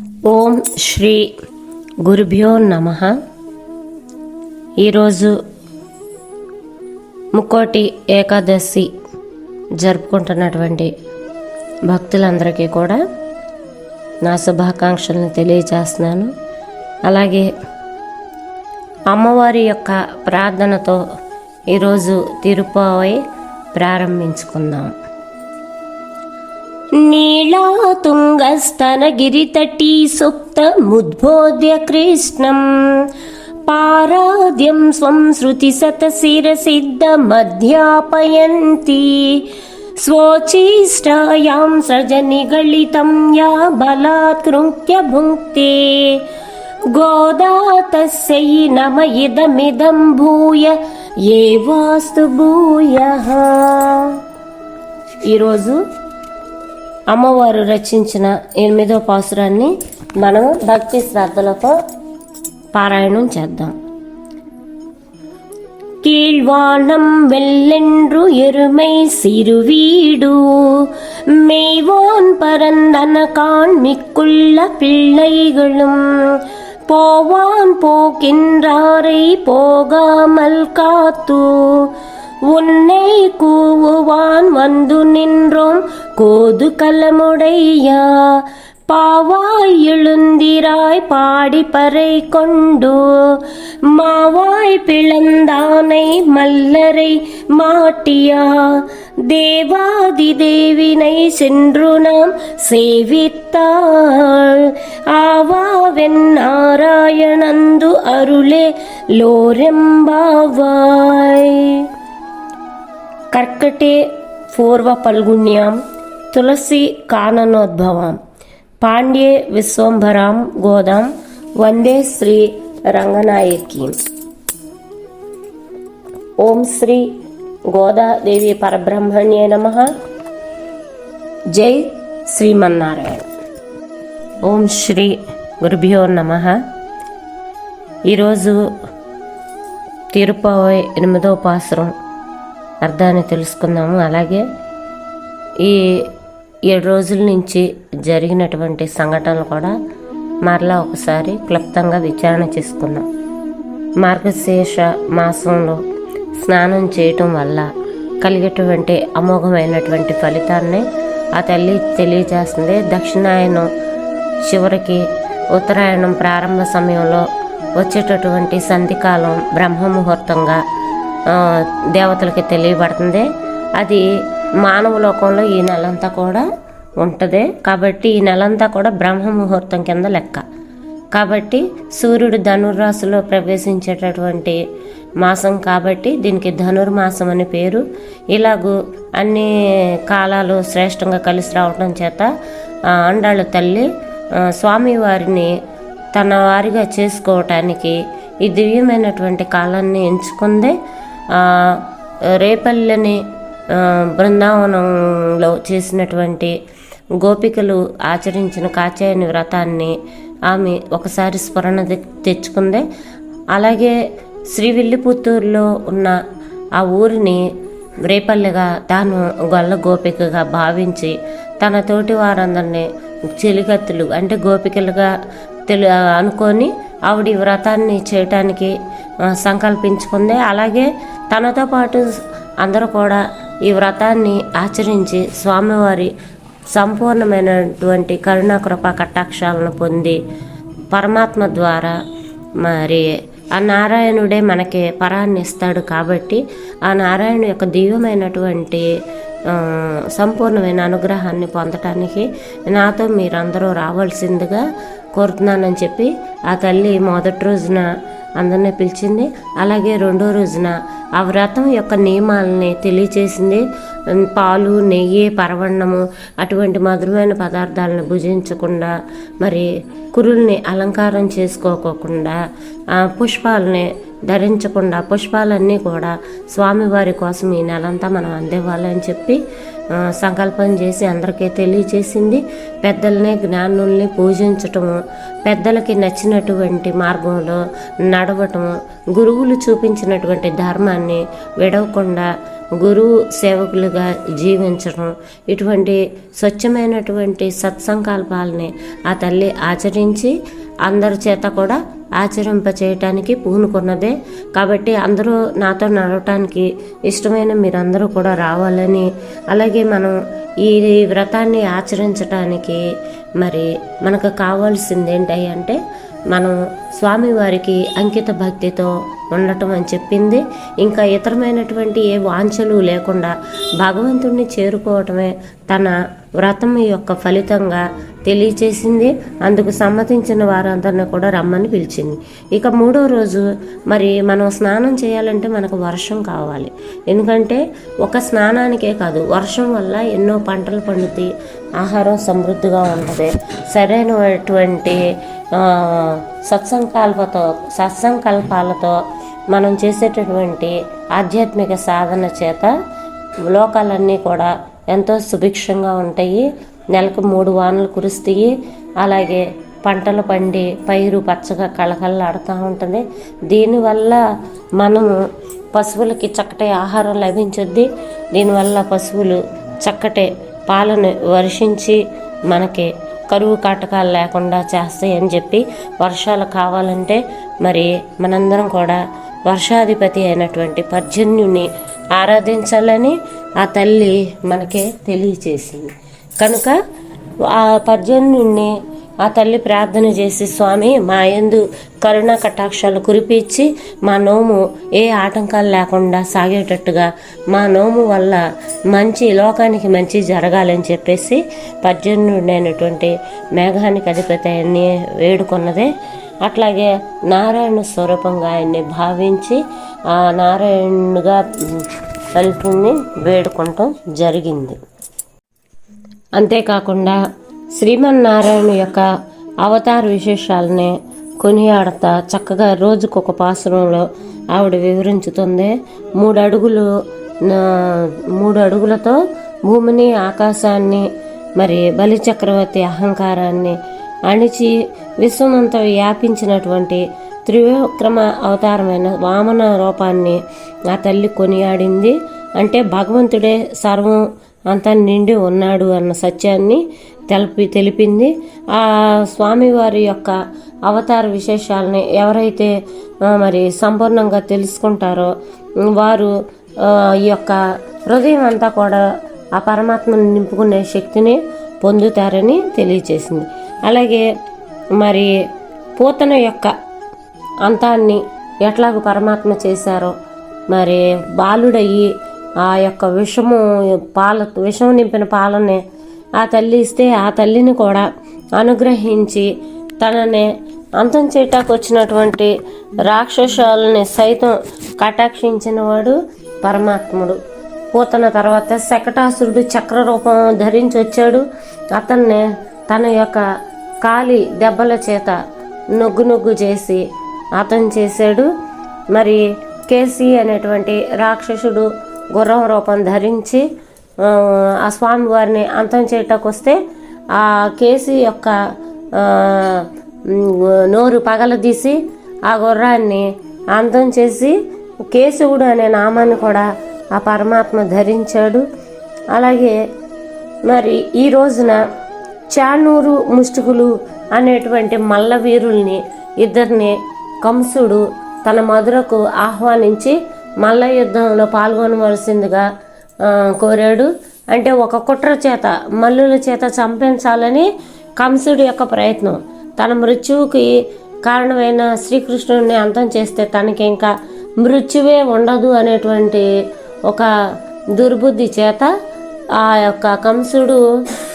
ఓం శ్రీ గురుభ్యో నమ. ఈరోజు ముక్కోటి ఏకాదశి జరుపుకుంటున్నటువంటి భక్తులందరికీ కూడా నా శుభాకాంక్షలను తెలియజేస్తున్నాను. అలాగే అమ్మవారి యొక్క ప్రార్థనతో ఈరోజు తిరుపావై ప్రారంభించుకుందాం. नीलातुङ्गस्तनगिरितटी सुप्तमुद्बोध्य कृष्णम् पाराद्यं स्वं श्रुतिशतशिरसिद्धमध्यापयन्ती स्वोचिष्टायां सृजनिगलितं या बलात्कृत्य भुङ्क्ते गोदा तस्यै नम इदमिदं भूय एवास्तु भूयः ఈరోజు అమ్మవారు రచించిన ఎనిమిదో పాసురాన్ని మనం భక్తి శ్రద్ధలతో పారాయణం చేద్దాం கீழ்வானம் வெள்ளென்று எருமை சிறுவீடு மெய்வான் பரந்தன காண்மிக்குள்ள பிள்ளைகளும் போவான் போகின்றாரை போகாமல் காத்து உன்னை கூவுவான் வந்து நின்றோம். கோது கலமுடையா? பாவாய் எழுந்திராய் பாடி பறை கொண்டு? மாவாய் பிளந்தானை மல்லரை மாட்டியா? தேவாதி தேவினை சென்று நாம் சேவித்தாள். ஆவாவென் நாராயணந்து அருளே லோரெம்பாவாய். కర్కటే పూర్వ పల్గుణ్యాం తులసి కాననోద్భవాం పాండ్యే విశ్వంభరాం గోదాం వందే శ్రీ రంగనాయకి. ఓం శ్రీ గోదాదేవి పరబ్రహ్మణ్యే నమ. జై శ్రీమన్నారాయణ. ఓం శ్రీ గురుభ్యో నమ. ఈరోజు తిరుపతి ఎనిమిదో పాసురం అర్థాన్ని తెలుసుకుందాము. అలాగే ఈ ఏడు రోజుల నుంచి జరిగినటువంటి సంఘటనలు కూడా మరలా ఒకసారి క్లుప్తంగా విచారణ చేసుకుందాం మార్గశేష మాసంలో స్నానం చేయటం వల్ల కలిగేటువంటి అమోఘమైనటువంటి ఫలితాన్ని ఆ తల్లి తెలియజేస్తుంది. దక్షిణాయనం చివరికి ఉత్తరాయణం ప్రారంభ సమయంలో వచ్చేటటువంటి సంధికాలం బ్రహ్మ ముహూర్తంగా దేవతలకి తెలియబడుతుంది. అది మానవ లోకంలో ఈ నెలంతా కూడా ఉంటుంది. కాబట్టి ఈ నెలంతా కూడా బ్రహ్మ ముహూర్తం కింద లెక్క. కాబట్టి సూర్యుడు ధనుర్రాశిలో ప్రవేశించేటటువంటి మాసం కాబట్టి దీనికి ధనుర్మాసం అని పేరు. ఇలాగూ అన్ని కాలాలు శ్రేష్టంగా కలిసి రావడం చేత అండాళ్ళ తల్లి స్వామివారిని తన వారిగా చేసుకోవటానికి ఈ దివ్యమైనటువంటి కాలాన్ని ఎంచుకుందే. రేపల్లెని బృందావనంలో చేసినటువంటి గోపికలు ఆచరించిన కాచాయని వ్రతాన్ని ఆమె ఒకసారి స్మరణ తె- తెచ్చుకుంది. అలాగే శ్రీవిల్లిపుత్తూరులో ఉన్న ఆ ఊరిని రేపల్లిగా తాను గొల్ల గోపికగా భావించి తన తోటి వారందరినీ చెలికత్తులు అంటే గోపికలుగా తెలు అనుకొని ఆవిడ ఈ వ్రతాన్ని చేయటానికి సంకల్పించుకుంది. అలాగే తనతో పాటు అందరూ కూడా ఈ వ్రతాన్ని ఆచరించి స్వామివారి సంపూర్ణమైనటువంటి కరుణాకృప కటాక్షాలను పొంది పరమాత్మ ద్వారా మరి ఆ నారాయణుడే మనకి పరాన్ని ఇస్తాడు కాబట్టి ఆ నారాయణ యొక్క దివ్యమైనటువంటి సంపూర్ణమైన అనుగ్రహాన్ని పొందటానికి నాతో మీరందరూ రావాల్సిందిగా కోరుతున్నానని చెప్పి ఆ తల్లి మొదటి రోజున అందరినీ పిలిచింది. అలాగే రెండో రోజున ఆ వ్రతం యొక్క నియమాలని తెలియచేసింది. పాలు నెయ్యి పరవణము అటువంటి మధురమైన పదార్థాలను భుజించకుండా మరి కురుల్ని అలంకారం చేసుకోకోకుండా పుష్పాలని ధరించకుండా పుష్పాలన్నీ కూడా స్వామివారి కోసం ఈ నెలంతా మనం అందివ్వాలని చెప్పి సంకల్పం చేసి అందరికీ తెలియచేసింది. పెద్దల్ని జ్ఞానుల్ని పూజించటము పెద్దలకి నచ్చినటువంటి మార్గంలో నడవటము గురువులు చూపించినటువంటి ధర్మాన్ని విడవకుండా గురువు సేవకులుగా జీవించడం ఇటువంటి స్వచ్ఛమైనటువంటి సత్సంకల్పాలని ఆ తల్లి ఆచరించి అందరి చేత కూడా ఆచరింప చేయటానికి పూనుకున్నదే. కాబట్టి అందరూ నాతో నడవటానికి ఇష్టమైన మీరందరూ కూడా రావాలని అలాగే మనం ఈ వ్రతాన్ని ఆచరించటానికి మరి మనకు కావాల్సింది ఏంటి అంటే మనం స్వామివారికి అంకిత భక్తితో ఉండటం అని చెప్పింది. ఇంకా ఇతరమైనటువంటి ఏ వాంఛలు లేకుండా భగవంతుణ్ణి చేరుకోవటమే తన వ్రతం యొక్క ఫలితంగా తెలియచేసింది. అందుకు సమ్మతించిన వారందరిని కూడా రమ్మని పిలిచింది. ఇక మూడో రోజు మరి మనం స్నానం చేయాలంటే మనకు వర్షం కావాలి. ఎందుకంటే ఒక స్నానానికే కాదు వర్షం వల్ల ఎన్నో పంటలు పండుతాయి ఆహారం సమృద్ధిగా ఉంటుంది. సరైనటువంటి సత్సంకల్పతో సత్సంకల్పాలతో మనం చేసేటటువంటి ఆధ్యాత్మిక సాధన చేత లోకాలన్నీ కూడా ఎంతో సుభిక్షంగా ఉంటాయి. నెలకు మూడు వానలు కురుస్తాయి. అలాగే పంటలు పండి పైరు పచ్చగా కళకళలాడుతూ ఉంటుంది. దీనివల్ల మనము పశువులకి చక్కటి ఆహారం లభించుద్ది. దీనివల్ల పశువులు చక్కటి పాలను వర్షించి మనకి కరువు కాటకాలు లేకుండా చేస్తాయని చెప్పి వర్షాలు కావాలంటే మరి మనందరం కూడా వర్షాధిపతి అయినటువంటి పర్జన్యుని ఆరాధించాలని ఆ తల్లి మనకే తెలియచేసింది. కనుక ఆ పర్జన్యుణ్ణి ఆ తల్లి ప్రార్థన చేసి స్వామి మా యందు కరుణ కటాక్షాలు కురిపించి మా నోము ఏ ఆటంకాలు లేకుండా సాగేటట్టుగా మా నోము వల్ల మంచి లోకానికి మంచి జరగాలని చెప్పేసి పర్జన్యుడైనటువంటి మేఘానికి అధిపతి ఆయన్ని వేడుకున్నదే. అట్లాగే నారాయణ స్వరూపంగా ఆయన్ని భావించి ఆ నారాయణుగా హెల్ప్ని వేడుకోవటం జరిగింది. అంతేకాకుండా శ్రీమన్నారాయణ యొక్క అవతార విశేషాలని కొనియాడతా చక్కగా రోజుకు ఒక పాసురంలో ఆవిడ వివరించుతుంది. మూడు అడుగులు మూడు అడుగులతో భూమిని ఆకాశాన్ని మరి బలిచక్రవర్తి అహంకారాన్ని అణిచి విశ్వమంతా వ్యాపించినటువంటి త్రివిక్రమ అవతారమైన వామన రూపాన్ని ఆ తల్లి కొనియాడింది. అంటే భగవంతుడే సర్వం అంతా నిండి ఉన్నాడు అన్న సత్యాన్ని తెలిపి తెలిపింది. ఆ స్వామివారి యొక్క అవతార విశేషాలని ఎవరైతే మరి సంపూర్ణంగా తెలుసుకుంటారో వారు ఈ యొక్క హృదయం అంతా కూడా ఆ పరమాత్మను నింపుకునే శక్తిని పొందుతారని తెలియచేసింది అలాగే మరి పూతన యొక్క అంతాన్ని ఎట్లాగ పరమాత్మ చేశారో. మరి బాలుడయ్యి ఆ యొక్క విషము పాల విషం నింపిన పాలనే ఆ తల్లి ఇస్తే ఆ తల్లిని కూడా అనుగ్రహించి తనని అంతం చేయటాకు వచ్చినటువంటి రాక్షసాలని సైతం కటాక్షించిన వాడు పరమాత్ముడు. పూతన తర్వాత శకటాసురుడు చక్ర రూపం ధరించి వచ్చాడు. అతన్ని తన యొక్క కాలి దెబ్బల చేత నొగ్గు నొగ్గు చేసి అతను చేశాడు. మరి కేసీ అనేటువంటి రాక్షసుడు గుర్రం రూపం ధరించి ఆ, స్వామి వారిని అంతం చేయటానికి వస్తే ఆ కేసీ యొక్క నోరు పగలదీసి ఆ గుర్రాన్ని అంతం చేసి కేశవుడు అనే నామాన్ని కూడా ఆ పరమాత్మ ధరించాడు. అలాగే మరి ఈ రోజున చానూరు ముష్టికులు అనేటువంటి మల్లవీరుల్ని ఇద్దరిని కంసుడు తన మధురకు ఆహ్వానించి మల్ల యుద్ధంలో పాల్గొనవలసిందిగా కోరాడు. అంటే ఒక కుట్ర చేత మల్లుల చేత చంపించాలని కంసుడి యొక్క ప్రయత్నం. తన మృత్యువుకి కారణమైన శ్రీకృష్ణుడిని అంతం చేస్తే తనకి ఇంకా మృత్యువే ఉండదు అనేటువంటి ఒక దుర్బుద్ధి చేత ఆ యొక్క కంసుడు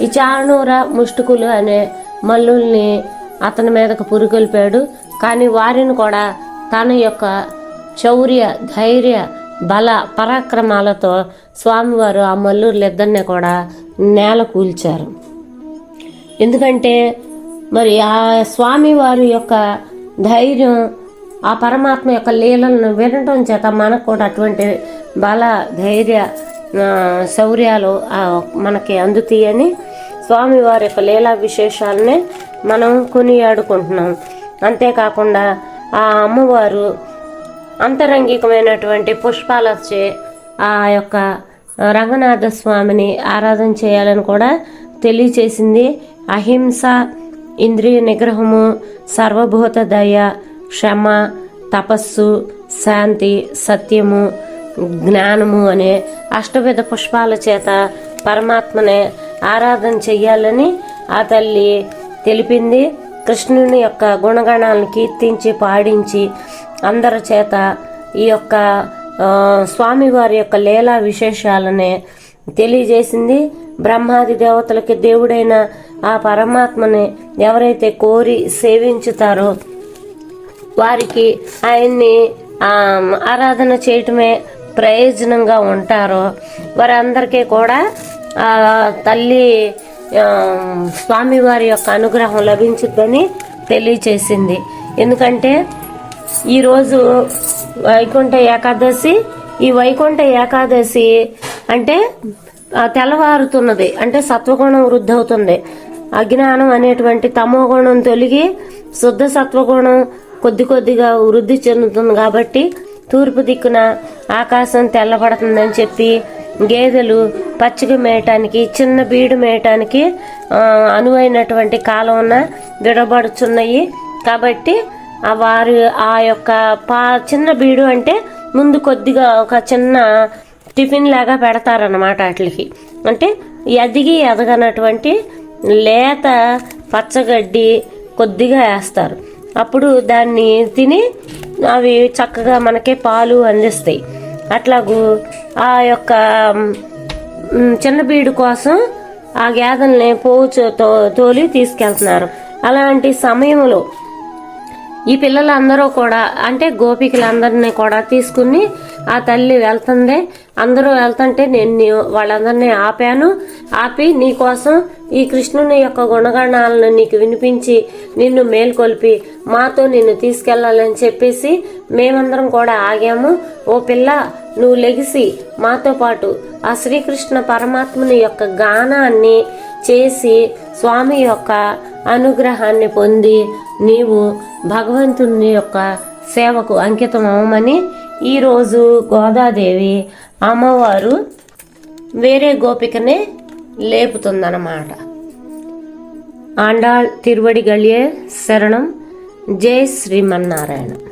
ఈ చాణూర ముష్టికులు అనే మల్లుల్ని అతని మీదకు పురుగొల్పాడు కానీ వారిని కూడా తన యొక్క శౌర్య ధైర్య బల పరాక్రమాలతో స్వామివారు ఆ మల్లూరులిద్దరిని కూడా నేల కూల్చారు. ఎందుకంటే మరి ఆ స్వామివారి యొక్క ధైర్యం ఆ పరమాత్మ యొక్క లీలలను వినటం చేత మనకు కూడా అటువంటి బల ధైర్య శౌర్యాలు మనకి అందుతాయని స్వామివారి యొక్క లీలా విశేషాలనే మనం కొనియాడుకుంటున్నాం. అంతేకాకుండా ఆ అమ్మవారు అంతరంగికమైనటువంటి పుష్పాలచే ఆ యొక్క రంగనాథ స్వామిని ఆరాధన చేయాలని కూడా తెలియచేసింది. అహింస ఇంద్రియ నిగ్రహము సర్వభూత దయ క్షమ తపస్సు శాంతి సత్యము జ్ఞానము అనే అష్టవిధ పుష్పాల చేత పరమాత్మనే ఆరాధన చెయ్యాలని ఆ తల్లి తెలిపింది. కృష్ణుని యొక్క గుణగణాలను కీర్తించి పాడించి అందరి చేత ఈ యొక్క స్వామివారి యొక్క లీలా విశేషాలనే తెలియజేసింది. బ్రహ్మాది దేవతలకి దేవుడైన ఆ పరమాత్మని ఎవరైతే కోరి సేవించుతారో వారికి ఆయన్ని ఆరాధన చేయటమే ప్రయోజనంగా ఉంటారో వారందరికీ కూడా తల్లి స్వామివారి యొక్క అనుగ్రహం లభించుద్దని తెలియచేసింది. ఎందుకంటే ఈరోజు వైకుంఠ ఏకాదశి ఈ వైకుంఠ ఏకాదశి అంటే తెల్లవారుతున్నది. అంటే సత్వగుణం వృద్ధి అవుతుంది అజ్ఞానం అనేటువంటి తమో గుణం తొలగి శుద్ధ సత్వగుణం కొద్ది కొద్దిగా వృద్ధి చెందుతుంది కాబట్టి తూర్పు దిక్కున ఆకాశం తెల్లబడుతుందని చెప్పి గేదెలు పచ్చిక మేయటానికి చిన్న బీడు మేయటానికి అనువైనటువంటి కాలం విడబడుచున్నాయి. కాబట్టి వారు ఆ యొక్క పా చిన్న బీడు అంటే ముందు కొద్దిగా ఒక చిన్న టిఫిన్ లాగా పెడతారనమాట వాటికి. అంటే ఎదిగి ఎదగనటువంటి లేత పచ్చగడ్డి కొద్దిగా వేస్తారు. అప్పుడు దాన్ని తిని అవి చక్కగా మనకి పాలు అందిస్తాయి. అట్లాగూ ఆ యొక్క చిన్న బీడు కోసం ఆ గేదెల్ని పోచు తో తోలి తీసుకెళ్తున్నారు. అలాంటి సమయంలో ఈ పిల్లలందరూ కూడా అంటే గోపికలందరినీ కూడా తీసుకుని ఆ తల్లి వెళ్తుంది. అందరూ వెళ్తుంటే నేను వాళ్ళందరినీ ఆపాను. ఆపి నీ కోసం ఈ కృష్ణుని యొక్క గుణగణాలను నీకు వినిపించి నిన్ను మేల్కొల్పి మాతో నిన్ను తీసుకెళ్ళాలని చెప్పేసి మేమందరం కూడా ఆగాము. ఓ పిల్ల నువ్వు లెగిసి మాతో పాటు ఆ శ్రీకృష్ణ పరమాత్ముని యొక్క గానాన్ని చేసి స్వామి యొక్క అనుగ్రహాన్ని పొంది నీవు భగవంతుని యొక్క సేవకు అంకితం అవ్వమని ఈరోజు గోదాదేవి అమ్మవారు వేరే గోపికనే లేపుతుందన్నమాట. ఆండాళ్ తిరువడిగళ్యే శరణం. జై శ్రీమన్నారాయణ.